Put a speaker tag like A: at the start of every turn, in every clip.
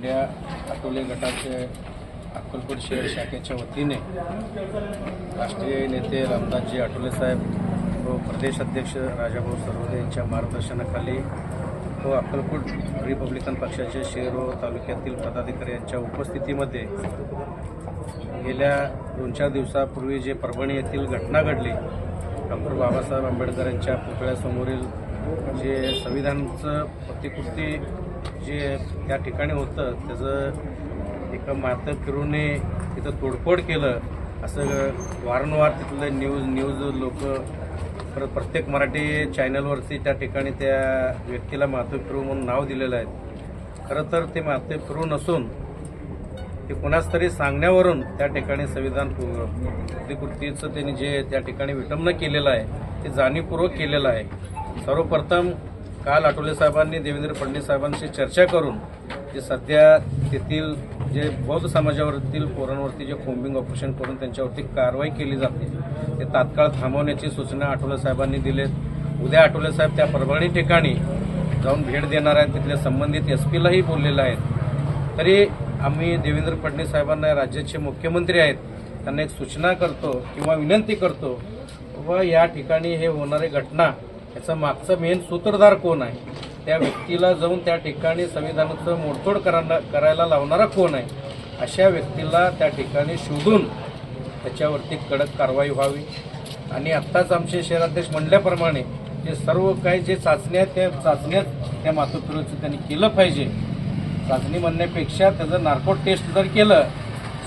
A: India आटोले गटाचे अक्कलकोट शहर शाखेच्या वतीने राष्ट्रीय नेते रामदासजी आठवले साहेब व प्रदेश अध्यक्ष राजाभाऊ सरवदे यांच्या मार्गदर्शनाखाली व अक्कलकोट रिपब्लिकन पक्षाचे शेरो तालुक्यातील पदाधिकारी यांच्या उपस्थितीमध्ये गेल्या दोन चार दिवसापूर्वी जे परभणी येथील घटना घडली डॉक्टर बाबासाहेब आंबेडकर यांच्या पुतळ्यासमोरील जे संविधानचं प्रतिकृती जे त्या ठिकाणी होतं त्याचं एका मातं फिरूने तिथं तोडफोड केलं असं वारंवार तिथलं न्यूज न्यूज लोक परत प्रत्येक मराठी चॅनलवरती त्या ठिकाणी त्या व्यक्तीला माथं फिरू म्हणून नाव दिलेलं आहे. खरं तर ते माथे फिरू नसून ते कोणाच तरी सांगण्यावरून त्या ठिकाणी संविधान कृतीचं त्यांनी जे त्या ठिकाणी विटंबन केलेलं आहे ते जाणीवपूर्वक केलेलं आहे. सर्वप्रथम काल आठवले साहेबांनी देवेंद्र फडणवीस साहेबांशी चर्चा करून जे सध्या तेथील जे बौद्ध समाजावरील पोरांवरती जे कोम्बिंग ऑपरेशन करून त्यांच्यावरती कारवाई केली जाते ते तात्काळ थांबवण्याची सूचना आठवले साहेबांनी दिलेत. उद्या आठवले साहेब त्या परभणी ठिकाणी जाऊन भेट देणार आहेत तिथल्या संबंधित एस पीलाही बोललेलं आहेत. तरी आम्ही देवेंद्र फडणवीस साहेबांना राज्याचे मुख्यमंत्री आहेत त्यांना एक सूचना करतो किंवा विनंती करतो व या ठिकाणी हे होणारे घटना याचा मागचं मेन सूत्रधार कोण आहे? त्या व्यक्तीला जाऊन त्या ठिकाणी संविधानाचं मोडतोड करायला करायला लावणारा कोण आहे? अशा व्यक्तीला त्या ठिकाणी शोधून त्याच्यावरती कडक कारवाई व्हावी. आणि आत्ताच आमचे शहराध्यक्ष म्हणल्याप्रमाणे जे सर्व काही जे चाचण्या आहेत, त्या चाचण्यात त्या मातोश्रीचं त्यांनी केलं पाहिजे. चाचणी म्हणण्यापेक्षा त्याचं नार्को टेस्ट जर केलं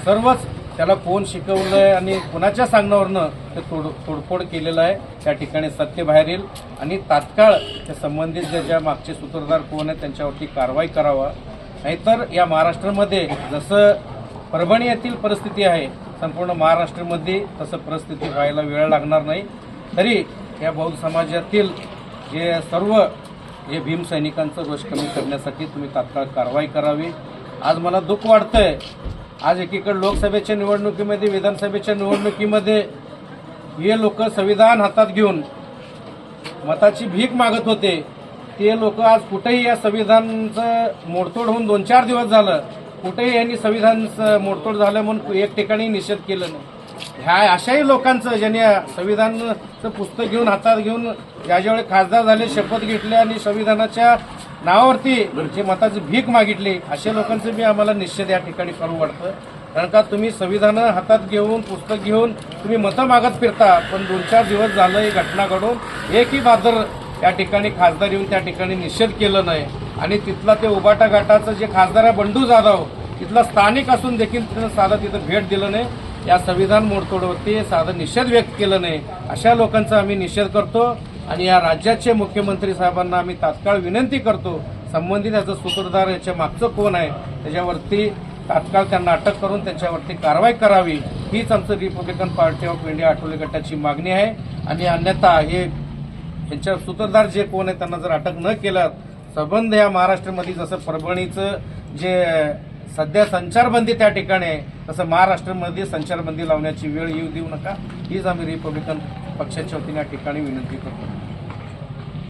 A: सर्वच त्याला कोण शिकवलंय आणि कोणाच्या सांगण्यावरनं ते तोड तोडफोड केलेलं आहे त्या ठिकाणी सत्य बाहेर येईल. आणि तात्काळ त्या संबंधित जे ज्या मागचे सूत्रधार कोण आहेत त्यांच्यावरती कारवाई करावा. नाहीतर या महाराष्ट्रामध्ये जसं परभणी येथील परिस्थिती आहे संपूर्ण महाराष्ट्रामध्ये तसं परिस्थिती व्हायला वेळ लागणार नाही. तरी या बौद्ध समाजातील जे सर्व जे भीमसैनिकांचं रोष कमी करण्यासाठी तुम्ही तात्काळ कारवाई करावी. आज मला दुःख वाटतंय आज एकीकडे लोकसभेच्या निवडणुकीमध्ये विधानसभेच्या निवडणुकीमध्ये हे लोक संविधान हातात घेऊन मताची भीक मागत होते. ते लोक आज कुठेही या संविधानचं मोडतोड होऊन दोन चार दिवस झालं कुठेही यांनी संविधानचं मोडतोड झालं म्हणून एक ठिकाणी निषेध केलं नाही. ह्या अशाही लोकांचं ज्यांनी संविधानचं पुस्तक घेऊन हातात घेऊन ज्या ज्यावेळी खासदार झाले शपथ घेतली आणि संविधानाच्या नावावरती जे मताची भीक मागितली अशा लोकांचं बी आम्हाला निषेध या ठिकाणी करू वाटतं. कारण का तुम्ही संविधान हातात घेऊन पुस्तक घेऊन तुम्ही मतं मागत फिरता पण दोन चार दिवस झालं ही घटना घडून एकही बादर त्या ठिकाणी खासदार येऊन त्या ठिकाणी निषेध केलं नाही. आणि तिथला ते उबाटा घाटाचं जे खासदार आहे बंडू जाधव तिथला स्थानिक असून देखील तिथं साधं तिथं भेट दिलं नाही. या संविधान मोडतोडवरती साधं निषेध व्यक्त केलं नाही. अशा लोकांचा आम्ही निषेध करतो. आणि या राज्याचे मुख्यमंत्री साहेबांना आम्ही तात्काळ विनंती करतो संबंधित याचं सूत्रधार याच्या मागचं कोण आहे त्याच्यावरती तात्काळ त्यांना अटक करून त्याच्यावरती कारवाई करावी हीच आमचं Republican party of India Athawale गटाची मागणी आहे. आणि अन्यथा हे यांच्या सूत्रधार जे कोण आहे त्यांना जर अटक न केलं संबंध या महाराष्ट्रामध्ये जसं परभणीचं जे सध्या संचारबंदी त्या ठिकाणी आहे तसं महाराष्ट्रामध्ये संचारबंदी लावण्याची वेळ येऊ देऊ नका हीच आम्ही रिपब्लिकन पक्षाच्या वतीने या ठिकाणी विनंती करतो.